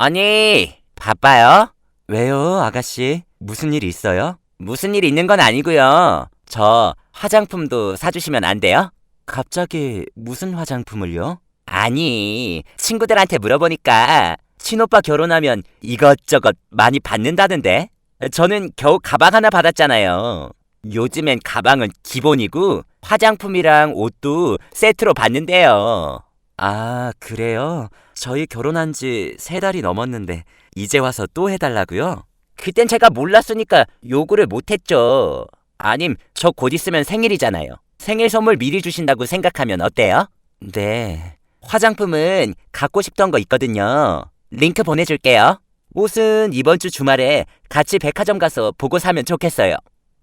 아니, 바빠요? 왜요, 아가씨? 무슨 일 있어요? 무슨 일 있는 건 아니고요. 저 화장품도 사주시면 안 돼요? 갑자기 무슨 화장품을요? 아니, 친구들한테 물어보니까 친오빠 결혼하면 이것저것 많이 받는다던데? 저는 겨우 가방 하나 받았잖아요. 요즘엔 가방은 기본이고 화장품이랑 옷도 세트로 받는데요. 아, 그래요? 저희 결혼한 지 세 달이 넘었는데 이제 와서 또 해달라고요? 그땐 제가 몰랐으니까 요구를 못했죠. 아님 저 곧 있으면 생일이잖아요. 생일 선물 미리 주신다고 생각하면 어때요? 네. 화장품은 갖고 싶던 거 있거든요. 링크 보내줄게요. 옷은 이번 주 주말에 같이 백화점 가서 보고 사면 좋겠어요.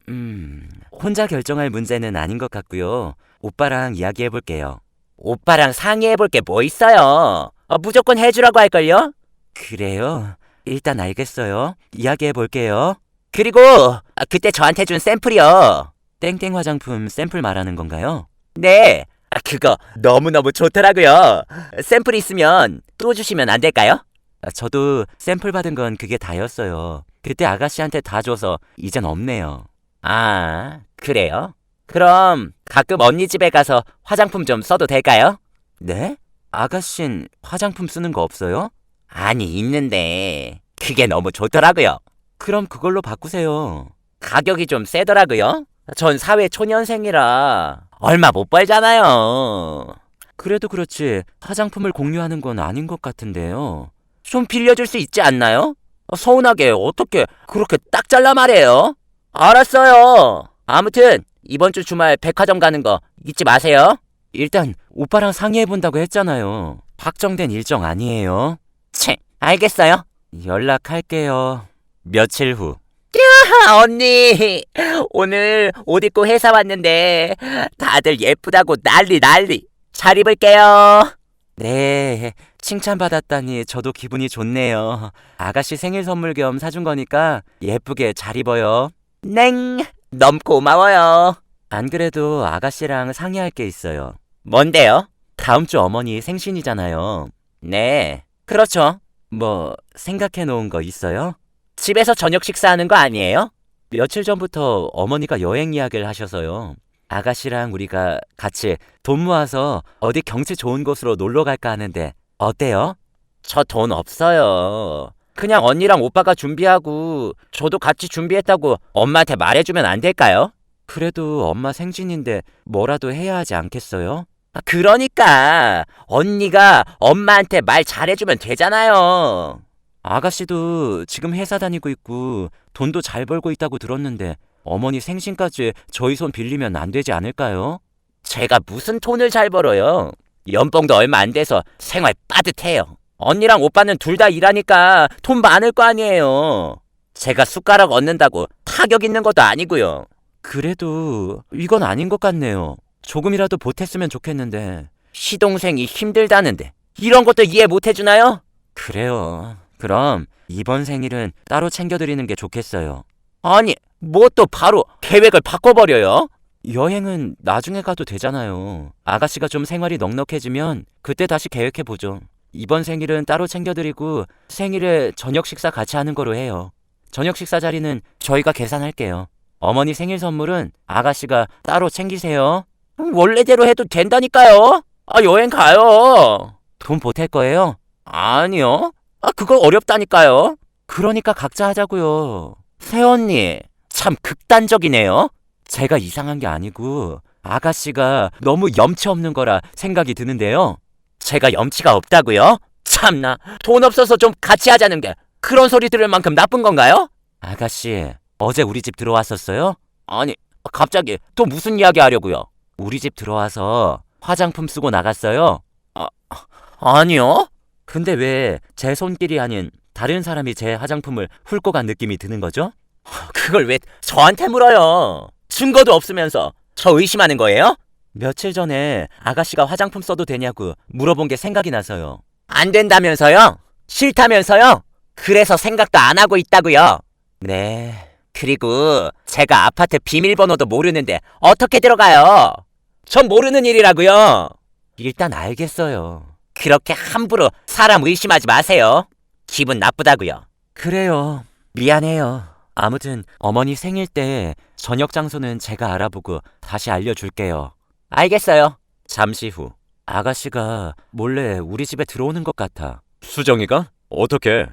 음, 혼자 결정할 문제는 아닌 것 같고요. 오빠랑 이야기해 볼게요. 오빠랑 상의해 볼 게 뭐 있어요? 어, 무조건 해주라고 할걸요? 그래요? 일단 알겠어요. 이야기해 볼게요. 그리고 아, 그때 저한테 준 샘플이요. 땡땡 화장품 샘플 말하는 건가요? 네. 아, 그거 너무너무 좋더라고요. 샘플 있으면 또 주시면 안 될까요? 아, 저도 샘플 받은 건 그게 다였어요. 그때 아가씨한테 다 줘서 이젠 없네요. 아, 그래요? 그럼 가끔 언니 집에 가서 화장품 좀 써도 될까요? 네? 아가씨는 화장품 쓰는 거 없어요? 아니, 있는데 그게 너무 좋더라고요. 그럼 그걸로 바꾸세요. 가격이 좀 세더라고요. 전 사회 초년생이라 얼마 못 벌잖아요. 그래도 그렇지 화장품을 공유하는 건 아닌 것 같은데요. 좀 빌려줄 수 있지 않나요? 어, 서운하게 어떻게 그렇게 딱 잘라 말해요? 알았어요. 아무튼 이번 주 주말 백화점 가는 거 잊지 마세요. 일단 오빠랑 상의해 본다고 했잖아요. 확정된 일정 아니에요. 채, 알겠어요. 연락할게요. 며칠 후. 야, 언니. 오늘 옷 입고 회사 왔는데 다들 예쁘다고 난리 난리. 잘 입을게요. 네, 칭찬받았다니 저도 기분이 좋네요. 아가씨 생일 선물 겸 사준 거니까 예쁘게 잘 입어요. 냉, 너무 고마워요. 안 그래도 아가씨랑 상의할 게 있어요. 뭔데요? 다음 주 어머니 생신이잖아요. 네, 그렇죠. 뭐, 생각해 놓은 거 있어요? 집에서 저녁 식사하는 거 아니에요? 며칠 전부터 어머니가 여행 이야기를 하셔서요. 아가씨랑 우리가 같이 돈 모아서 어디 경치 좋은 곳으로 놀러 갈까 하는데 어때요? 저 돈 없어요. 그냥 언니랑 오빠가 준비하고 저도 같이 준비했다고 엄마한테 말해주면 안 될까요? 그래도 엄마 생신인데 뭐라도 해야 하지 않겠어요? 아, 그러니까 언니가 엄마한테 말 잘해주면 되잖아요. 아가씨도 지금 회사 다니고 있고 돈도 잘 벌고 있다고 들었는데 어머니 생신까지 저희 손 빌리면 안 되지 않을까요? 제가 무슨 돈을 잘 벌어요? 연봉도 얼마 안 돼서 생활 빠듯해요. 언니랑 오빠는 둘 다 일하니까 돈 많을 거 아니에요. 제가 숟가락 얻는다고 타격 있는 것도 아니고요. 그래도 이건 아닌 것 같네요. 조금이라도 보탰으면 좋겠는데. 시동생이 힘들다는데 이런 것도 이해 못 해주나요? 그래요. 그럼 이번 생일은 따로 챙겨드리는 게 좋겠어요. 아니, 뭐 또 바로 계획을 바꿔버려요? 여행은 나중에 가도 되잖아요. 아가씨가 좀 생활이 넉넉해지면 그때 다시 계획해보죠. 이번 생일은 따로 챙겨드리고 생일에 저녁 식사 같이 하는 거로 해요. 저녁 식사 자리는 저희가 계산할게요. 어머니 생일 선물은 아가씨가 따로 챙기세요. 음, 원래대로 해도 된다니까요. 아, 여행 가요. 돈 보탤 거예요? 아니요. 아, 그거 어렵다니까요. 그러니까 각자 하자고요. 새언니, 참 극단적이네요. 제가 이상한 게 아니고 아가씨가 너무 염치 없는 거라 생각이 드는데요. 제가 염치가 없다고요? 참나, 돈 없어서 좀 같이 하자는 게 그런 소리 들을 만큼 나쁜 건가요? 아가씨, 어제 우리 집 들어왔었어요? 아니, 갑자기 또 무슨 이야기 하려고요? 우리 집 들어와서 화장품 쓰고 나갔어요? 아, 아니요. 근데 왜 제 손길이 아닌 다른 사람이 제 화장품을 훑고 간 느낌이 드는 거죠? 그걸 왜 저한테 물어요? 증거도 없으면서 저 의심하는 거예요? 며칠 전에 아가씨가 화장품 써도 되냐고 물어본 게 생각이 나서요. 안 된다면서요? 싫다면서요? 그래서 생각도 안 하고 있다고요. 네. 그리고 제가 아파트 비밀번호도 모르는데 어떻게 들어가요? 전 모르는 일이라고요. 일단 알겠어요. 그렇게 함부로 사람 의심하지 마세요. 기분 나쁘다고요. 그래요. 미안해요. 아무튼 어머니 생일 때 저녁 장소는 제가 알아보고 다시 알려줄게요. 알겠어요. 잠시 후 아가씨가 몰래 우리 집에 들어오는 것 같아. 수정이가? 어떻게?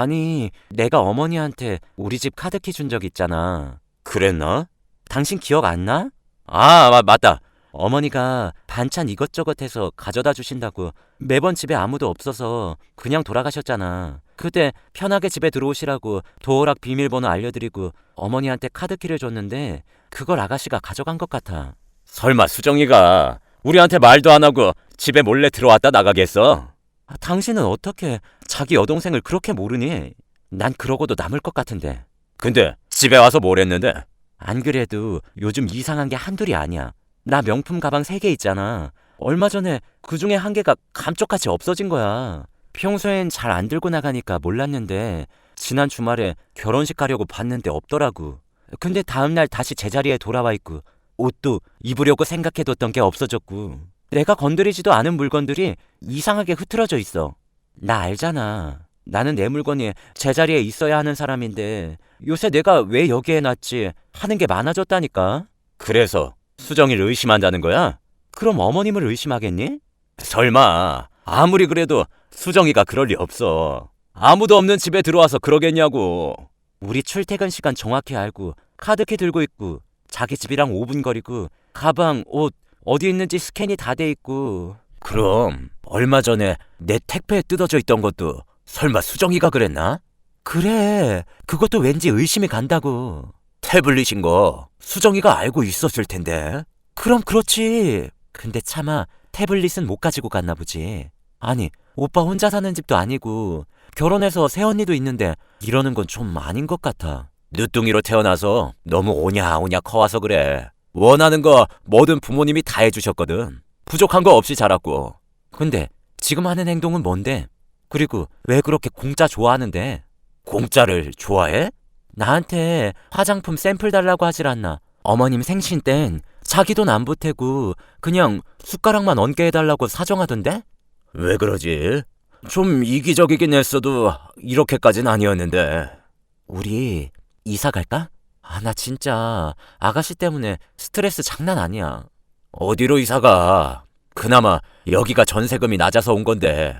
아니, 내가 어머니한테 우리 집 카드키 준 적 있잖아. 그랬나? 당신 기억 안 나? 아, 마- 맞다. 어머니가 반찬 이것저것 해서 가져다 주신다고 매번 집에 아무도 없어서 그냥 돌아가셨잖아. 그때 편하게 집에 들어오시라고 도어락 비밀번호 알려드리고 어머니한테 카드키를 줬는데 그걸 아가씨가 가져간 것 같아. 설마 수정이가 우리한테 말도 안 하고 집에 몰래 들어왔다 나가겠어? 아, 당신은 어떻게 자기 여동생을 그렇게 모르니? 난 그러고도 남을 것 같은데. 근데 집에 와서 뭘 했는데? 안 그래도 요즘 이상한 게 한둘이 아니야. 나 명품 가방 세 개 있잖아. 얼마 전에 그 중에 한 개가 감쪽같이 없어진 거야. 평소엔 잘 안 들고 나가니까 몰랐는데 지난 주말에 결혼식 가려고 봤는데 없더라고. 근데 다음날 다시 제자리에 돌아와 있고 옷도 입으려고 생각해뒀던 게 없어졌고 내가 건드리지도 않은 물건들이 이상하게 흐트러져 있어. 나 알잖아. 나는 내 물건이 제자리에 있어야 하는 사람인데 요새 내가 왜 여기에 놨지 하는 게 많아졌다니까. 그래서 수정이를 의심한다는 거야? 그럼 어머님을 의심하겠니? 설마 아무리 그래도 수정이가 그럴 리 없어. 아무도 없는 집에 들어와서 그러겠냐고. 우리 출퇴근 시간 정확히 알고 카드키 들고 있고 자기 집이랑 5분 거리고 가방, 옷 어디 있는지 스캔이 다 돼 있고. 그럼 얼마 전에 내 택배에 뜯어져 있던 것도 설마 수정이가 그랬나? 그래. 그것도 왠지 의심이 간다고. 태블릿인 거 수정이가 알고 있었을 텐데. 그럼 그렇지. 근데 차마 태블릿은 못 가지고 갔나 보지. 아니, 오빠 혼자 사는 집도 아니고 결혼해서 새언니도 있는데 이러는 건 좀 아닌 것 같아. 늦둥이로 태어나서 너무 오냐오냐 커와서 그래. 원하는 거 뭐든 부모님이 다 해주셨거든. 부족한 거 없이 자랐고. 근데 지금 하는 행동은 뭔데? 그리고 왜 그렇게 공짜 좋아하는데? 공짜를 좋아해? 나한테 화장품 샘플 달라고 하질 않나. 어머님 생신 땐 자기 돈 안 보태고 그냥 숟가락만 얹게 해달라고 사정하던데? 왜 그러지? 좀 이기적이긴 했어도 이렇게까진 아니었는데. 우리 이사 갈까? 아, 나 진짜 아가씨 때문에 스트레스 장난 아니야. 어디로 이사 가? 그나마 여기가 전세금이 낮아서 온 건데.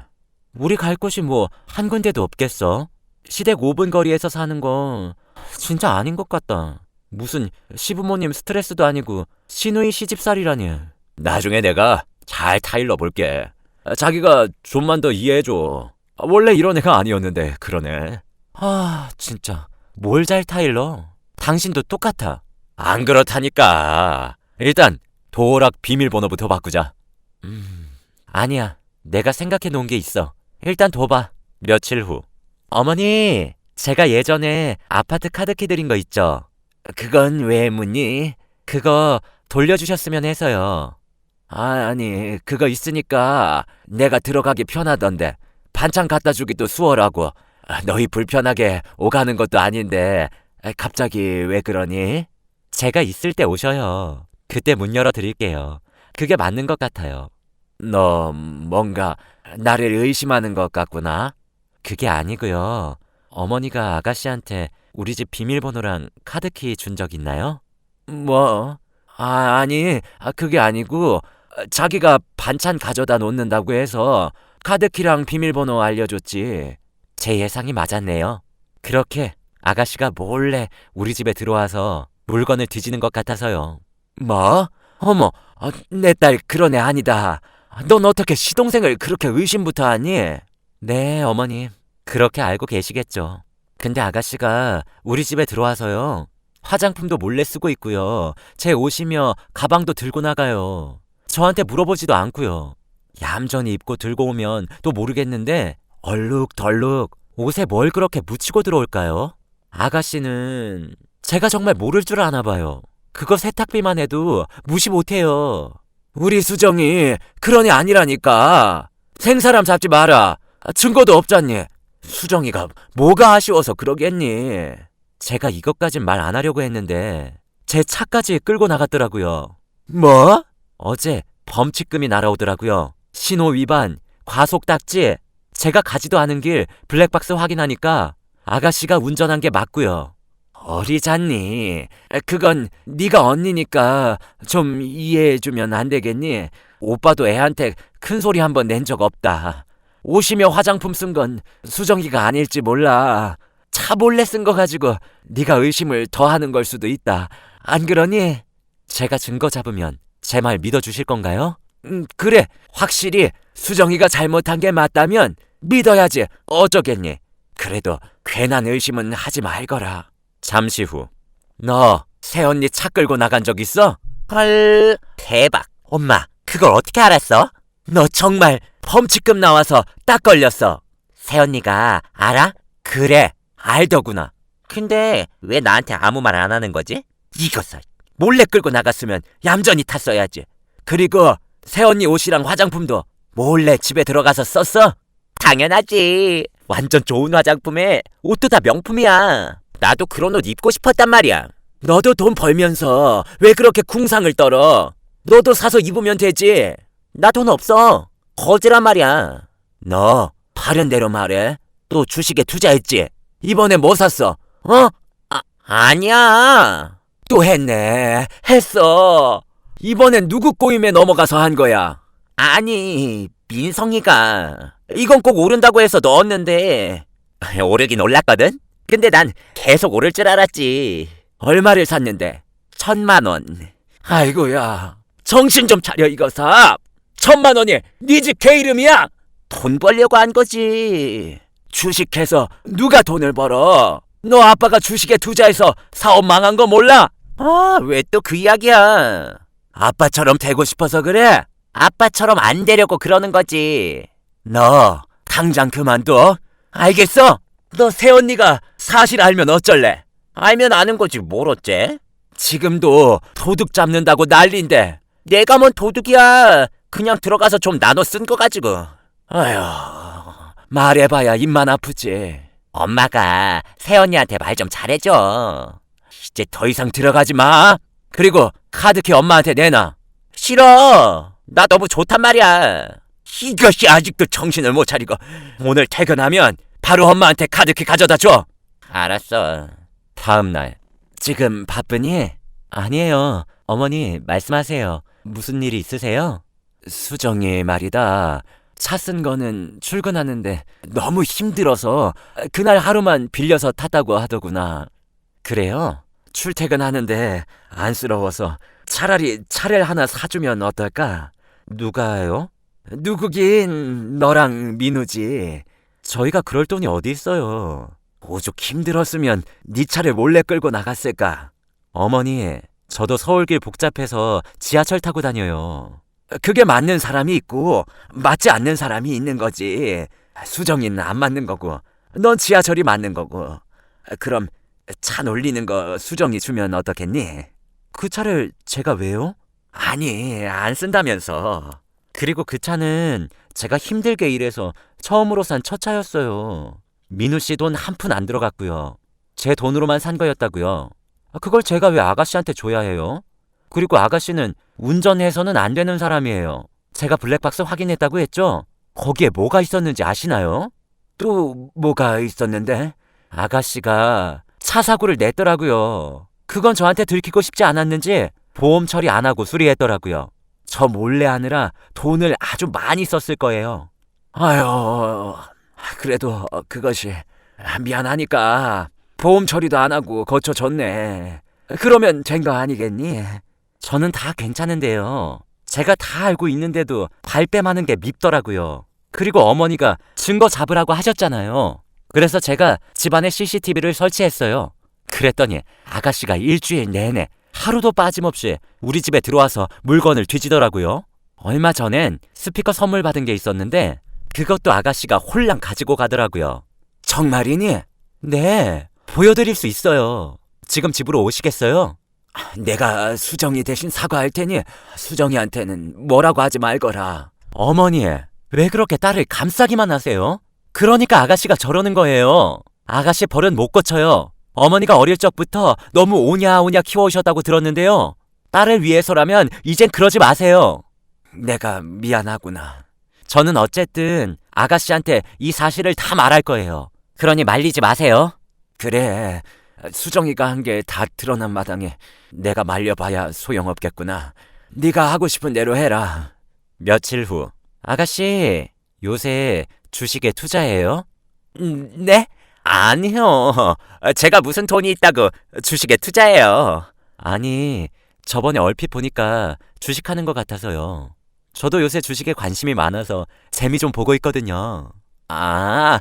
우리 갈 곳이 뭐 한 군데도 없겠어? 시댁 5분 거리에서 사는 건 진짜 아닌 것 같다. 무슨 시부모님 스트레스도 아니고 시누이 시집살이라니. 나중에 내가 잘 타일러 볼게. 자기가 좀만 더 이해해줘. 원래 이런 애가 아니었는데 그러네. 아 진짜 뭘 잘 타일러? 당신도 똑같아. 안 그렇다니까. 일단 도어락 비밀번호부터 바꾸자. 음 아니야. 내가 생각해 놓은 게 있어. 일단 둬봐. 며칠 후. 어머니, 제가 예전에 아파트 카드키 드린 거 있죠? 그건 왜 묻니? 그거 돌려주셨으면 해서요. 아, 아니, 그거 있으니까 내가 들어가기 편하던데. 반찬 갖다 주기도 수월하고. 아, 너희 불편하게 오가는 것도 아닌데. 아, 갑자기 왜 그러니? 제가 있을 때 오셔요. 그때 문 열어 드릴게요. 그게 맞는 것 같아요. 너 뭔가 나를 의심하는 것 같구나. 그게 아니고요. 어머니가 아가씨한테 우리 집 비밀번호랑 카드키 준 적 있나요? 뭐? 아, 아니, 아, 그게 아니고 자기가 반찬 가져다 놓는다고 해서 카드키랑 비밀번호 알려줬지. 제 예상이 맞았네요. 그렇게 아가씨가 몰래 우리 집에 들어와서 물건을 뒤지는 것 같아서요. 뭐? 어머, 내딸 그런 애 아니다. 넌 어떻게 시동생을 그렇게 의심부터 하니? 네, 어머님. 그렇게 알고 계시겠죠. 근데 아가씨가 우리 집에 들어와서요. 화장품도 몰래 쓰고 있고요. 제 옷이며 가방도 들고 나가요. 저한테 물어보지도 않고요. 얌전히 입고 들고 오면 또 모르겠는데 얼룩덜룩 옷에 뭘 그렇게 묻히고 들어올까요? 아가씨는 제가 정말 모를 줄 아나 봐요. 그거 세탁비만 해도 무시 못해요. 우리 수정이 그런 애 아니라니까. 생사람 잡지 마라. 증거도 없잖니. 수정이가 뭐가 아쉬워서 그러겠니? 제가 이것까진 말 안 하려고 했는데 제 차까지 끌고 나갔더라고요. 뭐? 어제 범칙금이 날아오더라고요. 신호 위반, 과속 딱지. 제가 가지도 않은 길 블랙박스 확인하니까 아가씨가 운전한 게 맞고요. 어리잖니. 그건 네가 언니니까 좀 이해해주면 안 되겠니? 오빠도 애한테 큰 소리 한번 낸 적 없다. 옷이며 화장품 쓴 건 수정이가 아닐지 몰라. 차 몰래 쓴 거 가지고 네가 의심을 더하는 걸 수도 있다. 안 그러니? 제가 증거 잡으면 제 말 믿어주실 건가요? 음, 그래. 확실히 수정이가 잘못한 게 맞다면 믿어야지. 어쩌겠니? 그래도 괜한 의심은 하지 말거라. 잠시 후. 너 새언니 차 끌고 나간 적 있어? 헐, 대박. 엄마, 그걸 어떻게 알았어? 너 정말 범칙금 나와서 딱 걸렸어. 새언니가 알아? 그래, 알더구나. 근데 왜 나한테 아무 말 안 하는 거지? 이것을 몰래 끌고 나갔으면 얌전히 탔어야지. 그리고 새언니 옷이랑 화장품도 몰래 집에 들어가서 썼어? 당연하지. 완전 좋은 화장품에 옷도 다 명품이야. 나도 그런 옷 입고 싶었단 말이야. 너도 돈 벌면서 왜 그렇게 궁상을 떨어? 너도 사서 입으면 되지. 나 돈 없어. 거지란 말이야. 너 파련대로 말해. 또 주식에 투자했지? 이번에 뭐 샀어? 어? 아, 아니야. 또 했네. 했어. 이번엔 누구 꼬임에 넘어가서 한 거야? 아니, 민성이가. 이건 꼭 오른다고 해서 넣었는데. 오르긴 올랐거든? 근데 난 계속 오를 줄 알았지. 얼마를 샀는데? 천만 원. 아이고야. 정신 좀 차려 이거 사. 천만 원이 네 집 개 이름이야? 돈 벌려고 한 거지. 주식해서 누가 돈을 벌어? 너 아빠가 주식에 투자해서 사업 망한 거 몰라? 아, 왜 또 그 이야기야? 아빠처럼 되고 싶어서 그래? 아빠처럼 안 되려고 그러는 거지. 너 당장 그만둬. 알겠어? 너 새언니가 사실 알면 어쩔래? 알면 아는 거지 뭘 어째? 지금도 도둑 잡는다고 난린데 내가 뭔 도둑이야. 그냥 들어가서 좀 나눠 쓴 거 가지고. 아휴, 말해봐야 입만 아프지. 엄마가 새언니한테 말 좀 잘해줘. 이제 더 이상 들어가지 마. 그리고 카드키 엄마한테 내놔. 싫어. 나 너무 좋단 말이야. 이것이 아직도 정신을 못 차리고 오늘 퇴근하면 바로 엄마한테 카드키 가져다 줘. 알았어. 다음 날. 지금 바쁘니? 아니에요. 어머니 말씀하세요. 무슨 일이 있으세요? 수정이 말이다. 차 쓴 거는 출근하는데 너무 힘들어서 그날 하루만 빌려서 탔다고 하더구나. 그래요? 출퇴근하는데 안쓰러워서 차라리 차를 하나 사주면 어떨까? 누가요? 누구긴 너랑 민우지. 저희가 그럴 돈이 어디 있어요. 오죽 힘들었으면 네 차를 몰래 끌고 나갔을까? 어머니, 저도 서울길 복잡해서 지하철 타고 다녀요. 그게 맞는 사람이 있고 맞지 않는 사람이 있는 거지. 수정이는 안 맞는 거고, 넌 지하철이 맞는 거고. 그럼 차 놀리는 거 수정이 주면 어떻겠니? 그 차를 제가 왜요? 아니, 안 쓴다면서. 그리고 그 차는 제가 힘들게 일해서 처음으로 산 첫 차였어요. 민우 씨 돈 한 푼 안 들어갔고요. 제 돈으로만 산 거였다고요. 아, 그걸 제가 왜 아가씨한테 줘야 해요? 그리고 아가씨는 운전해서는 안 되는 사람이에요. 제가 블랙박스 확인했다고 했죠? 거기에 뭐가 있었는지 아시나요? 또 뭐가 있었는데? 아가씨가 차 사고를 냈더라고요. 그건 저한테 들키고 싶지 않았는지 보험 처리 안 하고 수리했더라고요. 저 몰래 하느라 돈을 아주 많이 썼을 거예요. 아유, 그래도 그것이 미안하니까 보험 처리도 안 하고 고쳐줬네. 그러면 된 거 아니겠니? 저는 다 괜찮은데요. 제가 다 알고 있는데도 발뺌하는 게 밉더라고요. 그리고 어머니가 증거 잡으라고 하셨잖아요. 그래서 제가 집안에 CCTV를 설치했어요. 그랬더니 아가씨가 일주일 내내 하루도 빠짐없이 우리 집에 들어와서 물건을 뒤지더라고요. 얼마 전엔 스피커 선물 받은 게 있었는데 그것도 아가씨가 홀랑 가지고 가더라고요. 정말이니? 네, 보여드릴 수 있어요. 지금 집으로 오시겠어요? 내가 수정이 대신 사과할 테니 수정이한테는 뭐라고 하지 말거라. 어머니, 왜 그렇게 딸을 감싸기만 하세요? 그러니까 아가씨가 저러는 거예요. 아가씨 버릇 못 고쳐요. 어머니가 어릴 적부터 너무 오냐오냐 키워오셨다고 들었는데요. 딸을 위해서라면 이젠 그러지 마세요. 내가 미안하구나. 저는 어쨌든 아가씨한테 이 사실을 다 말할 거예요. 그러니 말리지 마세요. 그래. 수정이가 한 게 다 드러난 마당에 내가 말려봐야 소용없겠구나. 네가 하고 싶은 대로 해라. 며칠 후. 아가씨, 요새 주식에 투자해요? 음, 네? 아니요. 제가 무슨 돈이 있다고 주식에 투자해요. 아니, 저번에 얼핏 보니까 주식하는 것 같아서요. 저도 요새 주식에 관심이 많아서 재미 좀 보고 있거든요. 아,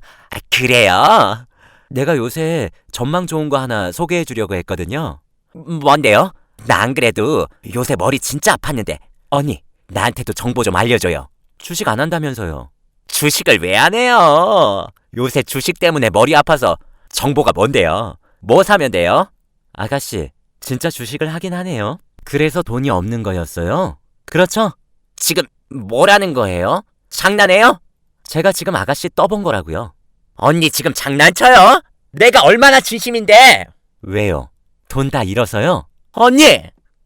그래요? 내가 요새 전망 좋은 거 하나 소개해 주려고 했거든요. 뭔데요? 나 안 그래도 요새 머리 진짜 아팠는데. 언니, 나한테도 정보 좀 알려줘요. 주식 안 한다면서요. 주식을 왜 안 해요? 요새 주식 때문에 머리 아파서 정보가 뭔데요? 뭐 사면 돼요? 아가씨, 진짜 주식을 하긴 하네요. 그래서 돈이 없는 거였어요? 그렇죠? 지금 뭐라는 거예요? 장난해요? 제가 지금 아가씨 떠본 거라고요. 언니 지금 장난쳐요? 내가 얼마나 진심인데? 왜요? 돈 다 잃어서요? 언니!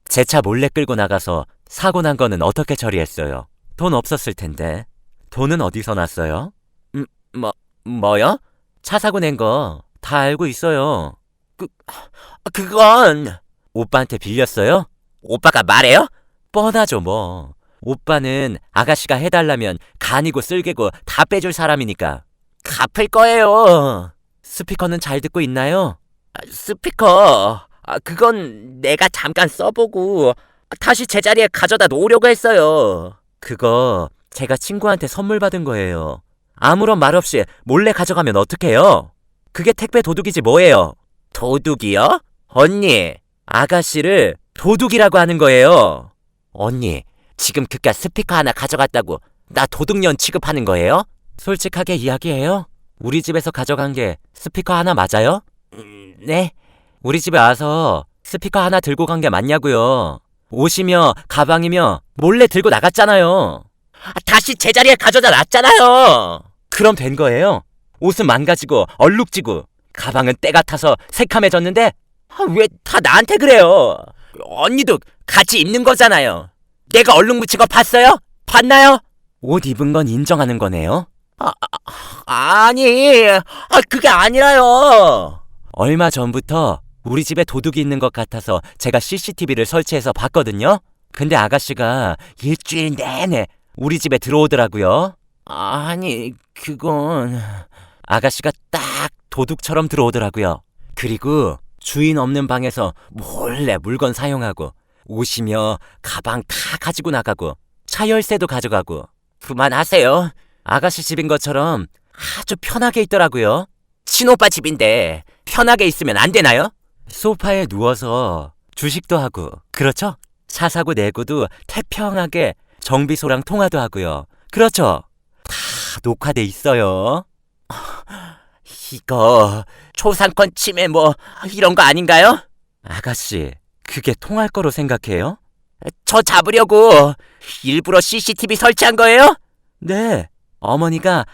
제 차 몰래 끌고 나가서 사고 난 거는 어떻게 처리했어요? 돈 없었을 텐데. 돈은 어디서 났어요? 음, 뭐, 뭐요? 차 사고 낸 거 다 알고 있어요. 그, 그건 오빠한테 빌렸어요? 오빠가 말해요? 뻔하죠 뭐. 오빠는 아가씨가 해달라면 간이고 쓸개고 다 빼줄 사람이니까. 갚을 거예요. 스피커는 잘 듣고 있나요? 아, 스피커. 아, 그건 내가 잠깐 써보고 다시 제자리에 가져다 놓으려고 했어요. 그거 제가 친구한테 선물 받은 거예요. 아무런 말 없이 몰래 가져가면 어떡해요? 그게 택배 도둑이지 뭐예요? 도둑이요? 언니, 아가씨를 도둑이라고 하는 거예요. 언니, 지금 그깟 스피커 하나 가져갔다고 나 도둑년 취급하는 거예요? 솔직하게 이야기해요. 우리 집에서 가져간 게 스피커 하나 맞아요? 음, 네. 우리 집에 와서 스피커 하나 들고 간 게 맞냐고요. 옷이며 가방이며 몰래 들고 나갔잖아요. 다시 제자리에 가져다 놨잖아요. 그럼 된 거예요. 옷은 망가지고 얼룩지고 가방은 때가 타서 새카매졌는데 왜다 나한테 그래요? 언니도 같이 입는 거잖아요. 내가 얼룩 묻힌 거 봤어요? 봤나요? 옷 입은 건 인정하는 거네요. 아, 아, 아니, 아, 그게 아니라요. 얼마 전부터 우리 집에 도둑이 있는 것 같아서 제가 CCTV를 설치해서 봤거든요. 근데 아가씨가 일주일 내내 우리 집에 들어오더라고요. 아니, 그건 아가씨가 딱 도둑처럼 들어오더라고요. 그리고 주인 없는 방에서 몰래 물건 사용하고 옷이며 가방 다 가지고 나가고 차 열쇠도 가져가고 그만하세요. 아가씨 집인 것처럼 아주 편하게 있더라고요. 친오빠 집인데 편하게 있으면 안 되나요? 소파에 누워서 주식도 하고 그렇죠? 차 사고 내고도 태평하게 정비소랑 통화도 하고요. 그렇죠? 다 녹화돼 있어요. 이거 초상권 침해 뭐 이런 거 아닌가요? 아가씨, 그게 통할 거로 생각해요? 저 잡으려고 일부러 CCTV 설치한 거예요? 네. 어머니가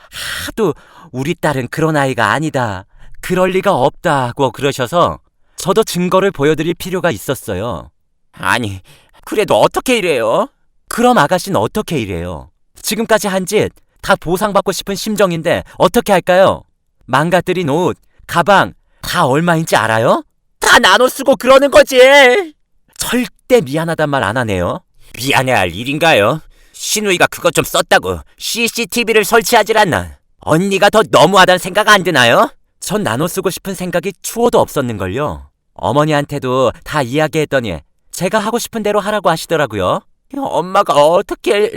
하도 우리 딸은 그런 아이가 아니다. 그럴 리가 없다고 그러셔서 저도 증거를 보여드릴 필요가 있었어요. 아니, 그래도 어떻게 이래요? 그럼 아가씨는 어떻게 이래요? 지금까지 한 짓 다 보상받고 싶은 심정인데 어떻게 할까요? 망가뜨린 옷, 가방 다 얼마인지 알아요? 다 나눠 쓰고 그러는 거지. 절대 미안하단 말 안 하네요. 미안해할 일인가요? 신우이가 그것 좀 썼다고 CCTV를 설치하질 않나. 언니가 더 너무하단 생각 안 드나요? 전 나눠 쓰고 싶은 생각이 추워도 없었는걸요. 어머니한테도 다 이야기했더니 제가 하고 싶은 대로 하라고 하시더라고요. 엄마가 어떻게...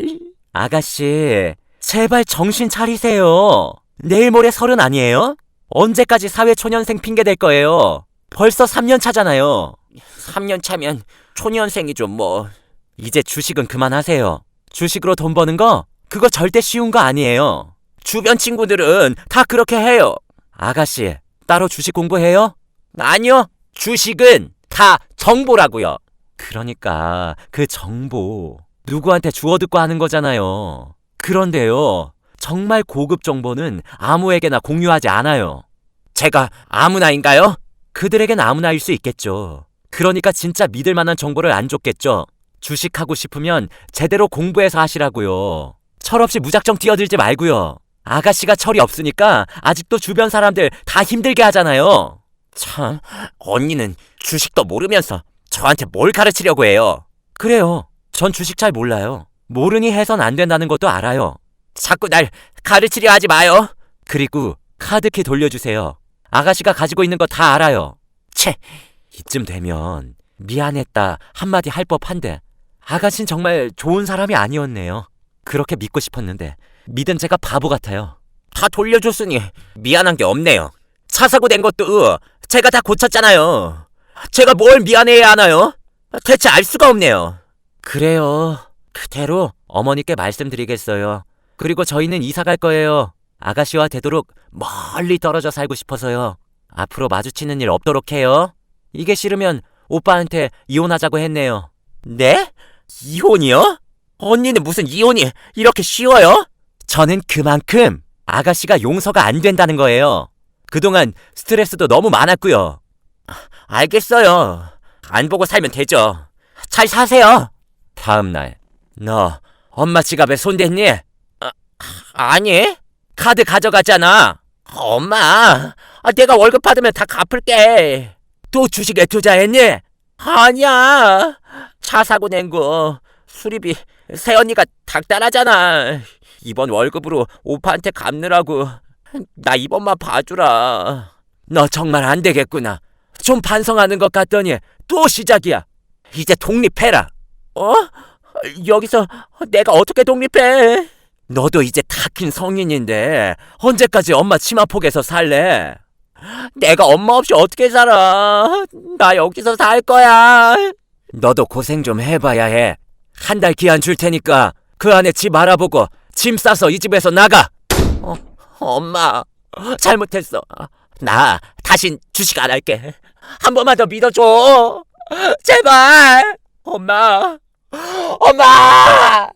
아가씨, 제발 정신 차리세요. 내일 모레 서른 아니에요? 언제까지 사회초년생 핑계 댈 거예요? 벌써 3년 차잖아요. 3년 차면 초년생이죠, 뭐. 이제 주식은 그만하세요. 주식으로 돈 버는 거, 그거 절대 쉬운 거 아니에요. 주변 친구들은 다 그렇게 해요. 아가씨, 따로 주식 공부해요? 아니요. 주식은 다 정보라고요. 그러니까 그 정보 누구한테 주워 듣고 하는 거잖아요. 그런데요. 정말 고급 정보는 아무에게나 공유하지 않아요. 제가 아무나인가요? 그들에겐 아무나일 수 있겠죠. 그러니까 진짜 믿을 만한 정보를 안 줬겠죠. 주식하고 싶으면 제대로 공부해서 하시라고요. 철없이 무작정 뛰어들지 말고요. 아가씨가 철이 없으니까 아직도 주변 사람들 다 힘들게 하잖아요. 참, 언니는 주식도 모르면서 저한테 뭘 가르치려고 해요. 그래요. 전 주식 잘 몰라요. 모르니 해선 안 된다는 것도 알아요. 자꾸 날 가르치려 하지 마요. 그리고 카드키 돌려주세요. 아가씨가 가지고 있는 거 다 알아요. 채, 이쯤 되면 미안했다 한마디 할 법한데 아가씨는 정말 좋은 사람이 아니었네요. 그렇게 믿고 싶었는데 믿은 제가 바보 같아요. 다 돌려줬으니 미안한 게 없네요. 차 사고 낸 것도 제가 다 고쳤잖아요. 제가 뭘 미안해야 하나요? 대체 알 수가 없네요. 그래요. 그대로 어머니께 말씀드리겠어요. 그리고 저희는 이사 갈 거예요. 아가씨와 되도록 멀리 떨어져 살고 싶어서요. 앞으로 마주치는 일 없도록 해요. 이게 싫으면 오빠한테 이혼하자고 했네요. 네? 이혼이요? 언니는 무슨 이혼이 이렇게 쉬워요? 저는 그만큼 아가씨가 용서가 안 된다는 거예요. 그동안 스트레스도 너무 많았고요. 알겠어요. 안 보고 살면 되죠. 잘 사세요. 다음 날, 너 엄마 지갑에 손 댔니? 아, 아니. 카드 가져갔잖아. 엄마, 아, 내가 월급 받으면 다 갚을게. 또 주식에 투자했니? 아니야. 차 사고 낸 거 수리비 새언니가 닥달하잖아. 이번 월급으로 오빠한테 갚느라고. 나 이번만 봐주라. 너 정말 안 되겠구나. 좀 반성하는 것 같더니 또 시작이야. 이제 독립해라. 어? 여기서 내가 어떻게 독립해? 너도 이제 다 큰 성인인데 언제까지 엄마 치마폭에서 살래? 내가 엄마 없이 어떻게 살아? 나 여기서 살 거야. 너도 고생 좀 해봐야 해. 한 달 기한 줄 테니까 그 안에 집 알아보고 짐 싸서 이 집에서 나가. 어, 엄마 잘못했어. 나 다신 주식 안 할게. 한 번만 더 믿어줘. 제발. 엄마. 엄마.